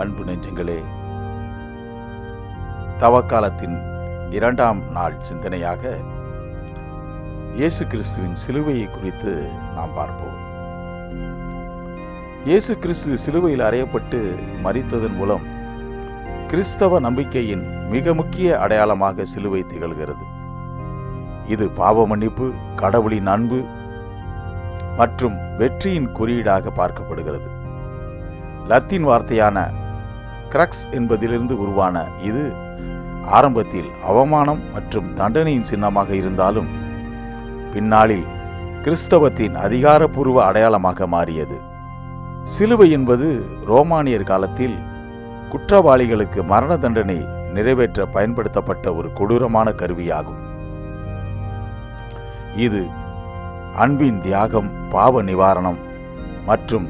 அன்பு நெஞ்சங்களே தவக்காலத்தின் இரண்டாம் நாள் சிந்தனையாக இயேசு கிறிஸ்துவின் சிலுவையை குறித்து நாம் பார்ப்போம். இயேசு கிறிஸ்து சிலுவையில் அறையப்பட்டு மறித்ததன் மூலம் கிறிஸ்தவ நம்பிக்கையின் மிக முக்கிய அடையாளமாக சிலுவை திகழ்கிறது. இது பாவ மன்னிப்பு கடவுளின் அன்பு மற்றும் வெற்றியின் குறியீடாக பார்க்கப்படுகிறது. லத்தீன் வார்த்தையான கிரக்ஸ் என்பதிலிருந்து உருவான இது ஆரம்பத்தில் அவமானம் மற்றும் தண்டனையின் சின்னமாக இருந்தாலும் பின்னாளில் கிறிஸ்தவத்தின் அதிகாரப்பூர்வ அடையாளமாக மாறியது. சிலுவை என்பது ரோமானியர் காலத்தில் குற்றவாளிகளுக்கு மரண தண்டனை நிறைவேற்ற பயன்படுத்தப்பட்ட ஒரு கொடூரமான கருவியாகும். இது அன்பின் தியாகம் பாவ நிவாரணம் மற்றும்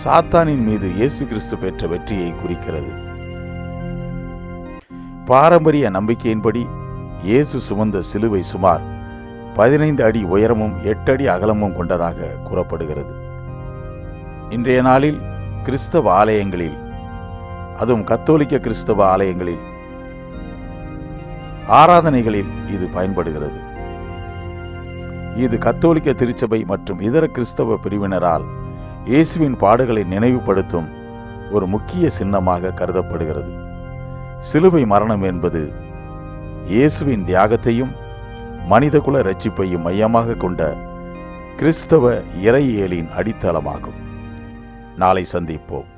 சாத்தானின் மீது இயேசு கிறிஸ்து பெற்ற வெற்றியை குறிக்கிறது. பாரம்பரிய நம்பிக்கையின்படி இயேசு சுமந்த சிலுவை சுமார் பதினைந்து அடி உயரமும் எட்டு அடி அகலமும் கொண்டதாக கூறப்படுகிறது. இன்றைய நாளில் கிறிஸ்தவ ஆலயங்களில் அதுவும் கத்தோலிக்க கிறிஸ்தவ ஆலயங்களில் ஆராதனைகளில் இது பயன்படுகிறது. இது கத்தோலிக்க திருச்சபை மற்றும் இதர கிறிஸ்தவ பிரிவினரால் இயேசுவின் பாடுகளை நினைவுபடுத்தும் ஒரு முக்கிய சின்னமாக கருதப்படுகிறது. சிலுவை மரணம் என்பது இயேசுவின் தியாகத்தையும் மனிதகுல ரட்சிப்பையும் மையமாக கொண்ட கிறிஸ்தவ இறையியலின் அடித்தளமாகும். நாளை சந்திப்போம்.